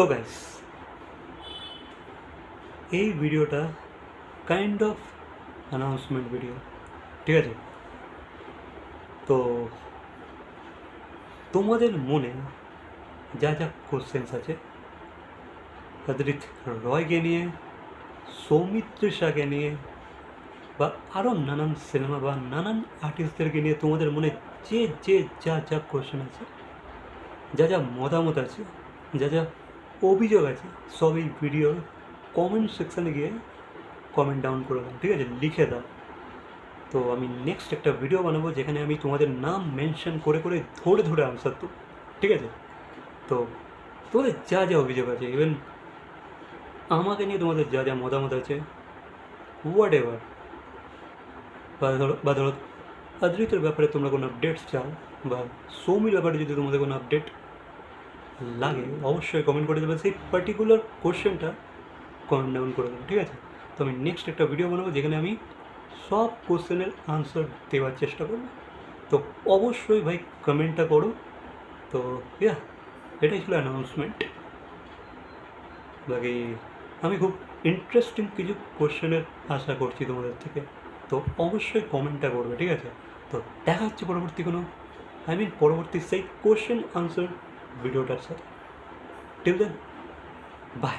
তো গাইস এই ভিডিওটা কাইন্ড অফ অ্যানাউন্সমেন্ট ভিডিও ঠিক আছে? তো তোমাদের মনে যা যা কোশ্চেন্স আছে অদ্রিত রয়কে নিয়ে, সৌমিত্র শাহকে নিয়ে, বা আরও নানান সিনেমা বা নানান আর্টিস্টদেরকে নিয়ে তোমাদের মনে যে যে যা যা কোশ্চেন আছে, যা যা মতামত আছে, যা যা অভিযোগ আছে। সব এই ভিডিওর কমেন্ট সেকশানে গিয়ে কমেন্ট ডাউন করে দাও, ঠিক আছে? লিখে দাও। তো আমি নেক্সট একটা ভিডিও বানাবো যেখানে আমি তোমাদের নাম মেনশন করে করে, ধরে ধরে আনসার তো ঠিক আছে? তো তোমাদের যা যা অভিযোগ আছে ইভেন আমাকে নিয়ে তোমাদের যা যা মতামত আছে হোয়াট এভার বা ধরো অদ্রিতের ব্যাপারে তোমরা কোনো আপডেটস চাও, বা সৌমির ব্যাপারে যদি তোমাদের কোনো আপডেট লাগে, অবশ্যই কমেন্ট করে দেবে সেই পার্টিকুলার কোশ্চেনটা কমেন্ট ডাউন করে দেবে ঠিক আছে? তো আমি নেক্সট একটা ভিডিও বানাবো যেখানে আমি সব কোশ্চেনের আনসার দেওয়ার চেষ্টা করব। তো অবশ্যই ভাই কমেন্টটা করো। তো ইয়া এটাই ছিল অ্যানাউন্সমেন্ট বাকি আমি খুব ইন্টারেস্টিং কিছু কোশ্চেনের আশা করছি তোমাদের থেকে। তো অবশ্যই কমেন্টটা করবে, ঠিক আছে? তো দেখা হচ্ছে পরবর্তী কোনো আই মিন পরবর্তী সেই কোশ্চেন আনসার ভিডিওটার সাথে টিল দেন বাই